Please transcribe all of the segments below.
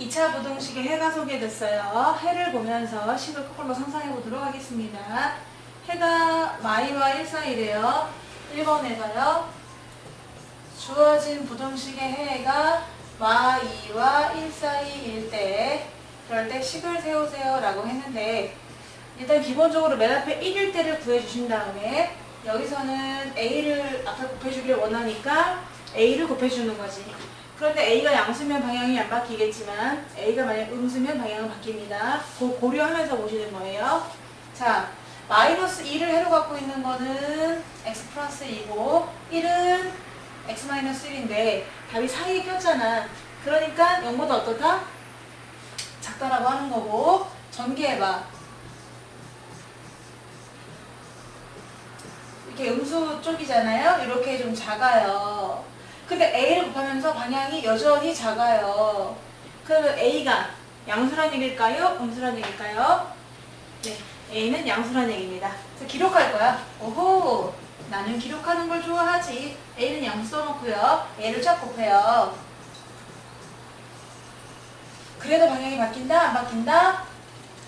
2차 부등식의 해가 소개됐어요. 해를 보면서 식을 거꾸로 상상해 보도록 하겠습니다. 해가 마이와 1 사이래요. 1번에서요. 주어진 부등식의 해가 마2와 1 사이일 때 그럴 때 식을 세우세요 라고 했는데 일단 기본적으로 맨 앞에 1일 때를 구해주신 다음에 여기서는 A를 앞에 곱해주길 원하니까 A를 곱해주는 거지. 그런데 A가 양수면 방향이 안 바뀌겠지만 A가 만약 음수면 방향은 바뀝니다. 그 고려하면서 보시는 거예요. 자, 마이너스 2를 해로 갖고 있는 거는 x 플러스 2고 1은 x 마이너스 1인데 답이 사이에 꼈잖아. 그러니까 0보다 어떻다? 작다라고 하는 거고 전개해봐. 이렇게 음수 쪽이잖아요. 이렇게 좀 작아요. 근데 A를 곱하면서 방향이 여전히 작아요. 그러면 A가 양수란 얘기일까요? 음수란 얘기일까요? 네, A는 양수란 얘기입니다. 그래서 기록할 거야. 오호, 나는 기록하는 걸 좋아하지. A는 양수 써놓고요. A를 쫙 곱해요. 그래도 방향이 바뀐다? 안 바뀐다?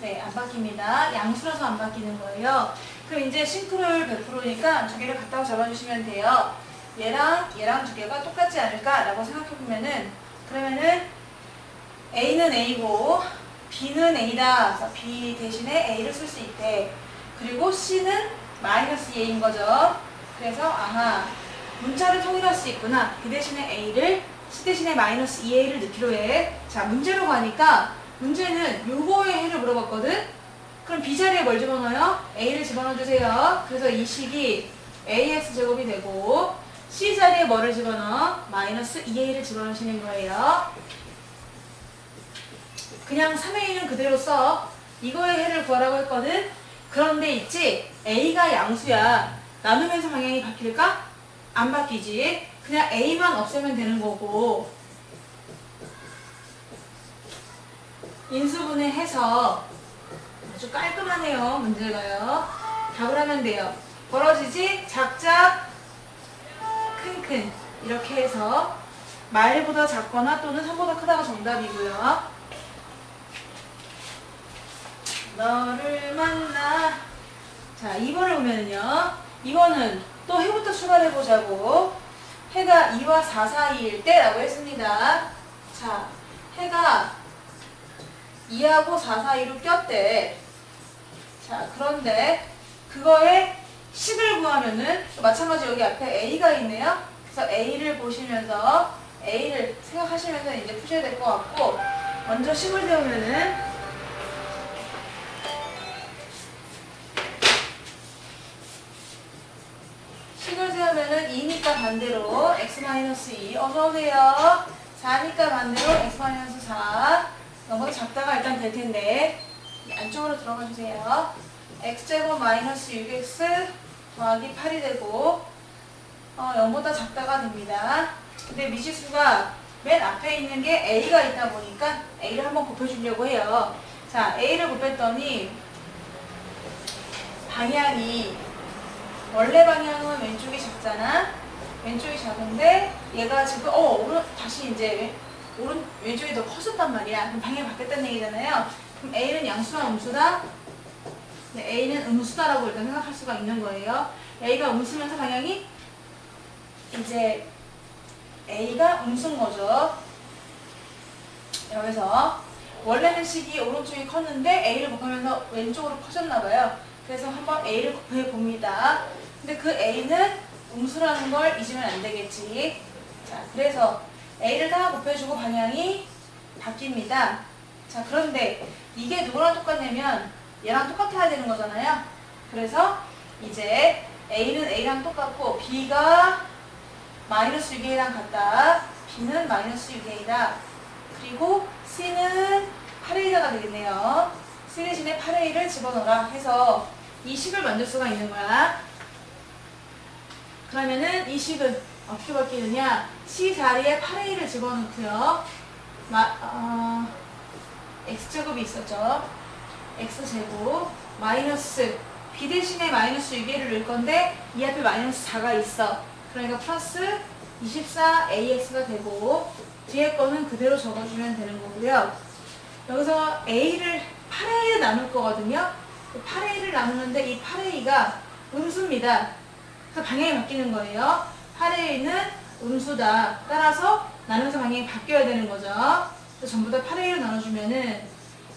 네, 안 바뀝니다. 양수라서 안 바뀌는 거예요. 그럼 이제 싱크로율 100%니까 두 개를 갖다가 잡아주시면 돼요. 얘랑 얘랑 두 개가 똑같지 않을까라고 생각해 보면은 그러면은 A는 A고 B는 A다. 그래서 B 대신에 A를 쓸 수 있대. 그리고 C는 마이너스 A인 거죠. 그래서 아하 문자를 통일할 수 있구나. 그 대신에 A를 C 대신에 마이너스 2A를 넣기로 해. 자 문제로 가니까 문제는 요거의 해를 물어봤거든. 그럼 B 자리에 뭘 집어넣어요? A를 집어넣어 주세요. 그래서 이 식이 AX 제곱이 되고 C 자리에 뭐를 집어넣어? 마이너스 2A를 집어넣으시는 거예요. 그냥 3A는 그대로 써. 이거의 해를 구하라고 했거든. 그런데 있지? A가 양수야. 나누면서 방향이 바뀔까? 안 바뀌지. 그냥 A만 없애면 되는 거고. 인수분해 해서 아주 깔끔하네요. 문제가요. 답을 하면 돼요. 벌어지지? 작작, 큰 큰. 이렇게 해서 말보다 작거나 또는 3보다 크다가 정답이고요. 너를 만나. 자, 2번을 보면은요. 2번은 또 해부터 출발해 보자고. 해가 2와 4 사이일 때 라고 했습니다. 자, 해가 2하고 4 사이로 꼈대. 자, 그런데 그거에 10을 구하면은 마찬가지 여기 앞에 A가 있네요. 그래서 A를 보시면서 A를 생각하시면서 이제 푸셔야 될 것 같고 먼저 10을 세우면은 식을 세우면은 2니까 반대로 x-2 어서오세요. 4니까 반대로 x-4 너무 작다가 일단 될 텐데 이 안쪽으로 들어가 주세요 x제곱 마이너스 6x 더하기 8이 되고 어, 0보다 작다가 됩니다 근데 미지수가 맨 앞에 있는 게 a가 있다 보니까 a를 한번 곱해주려고 해요 자 a를 곱했더니 방향이 원래 방향은 왼쪽이 작잖아. 왼쪽이 작은데 얘가 지금 어 오른 다시 이제 왼- 오른 왼쪽이 더 커졌단 말이야. 그럼 방향이 바뀌었다는 얘기잖아요. 그럼 A는 양수나 음수다? 네, A는 음수다라고 일단 생각할 수가 있는 거예요. A가 음수면서 방향이 이제 A가 음수인 거죠. 여기서 원래는 식이 오른쪽이 컸는데 A를 곱하면서 왼쪽으로 커졌나 봐요. 그래서 한번 A를 곱해 봅니다. 근데 그 A는 음수라는 걸 잊으면 안 되겠지. 자, 그래서 A를 다 곱해주고 방향이 바뀝니다. 자, 그런데 이게 누구랑 똑같냐면 얘랑 똑같아야 되는 거잖아요. 그래서 이제 A는 A랑 똑같고 B가 마이너스 6A랑 같다. B는 마이너스 6A다. 그리고 C는 8A가 되겠네요. C 대신에 8A를 집어넣어라 해서 이 식을 만들 수가 있는 거야. 그러면은 이 식은 어떻게 바뀌느냐? C 자리에 8A를 집어넣고요. 마, 어, X제곱이 있었죠. X제곱 마이너스 B 대신에 마이너스 6A를 넣을 건데 이 앞에 마이너스 4가 있어. 그러니까 플러스 24AX가 되고 뒤에 거는 그대로 적어주면 되는 거고요. 여기서 A를 8A를 나눌 거거든요. 8A를 나누는데 이 8A가 음수입니다. 그래서 방향이 바뀌는 거예요. 8A는 음수다. 따라서 나누면서 방향이 바뀌어야 되는 거죠. 전부 다 8A로 나눠주면은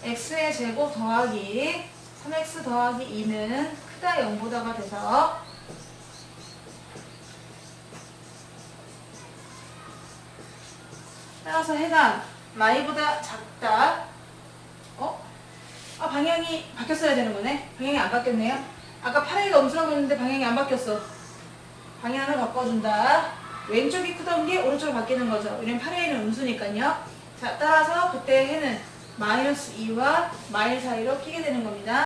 x의 제곱 더하기 3x 더하기 2는 크다 0보다가 돼서 따라서 해가 y보다 작다. 어? 아 방향이 바뀌었어야 되는 거네. 방향이 안 바뀌었네요. 아까 8A가 음수라고 했는데 방향이 안 바뀌었어. 방향을 바꿔준다. 왼쪽이 크던 게 오른쪽으로 바뀌는 거죠. 왜냐면 8A는 음수니까요. 자, 따라서 그때 해는 마이너스 2와 마일 사이로 끼게 되는 겁니다.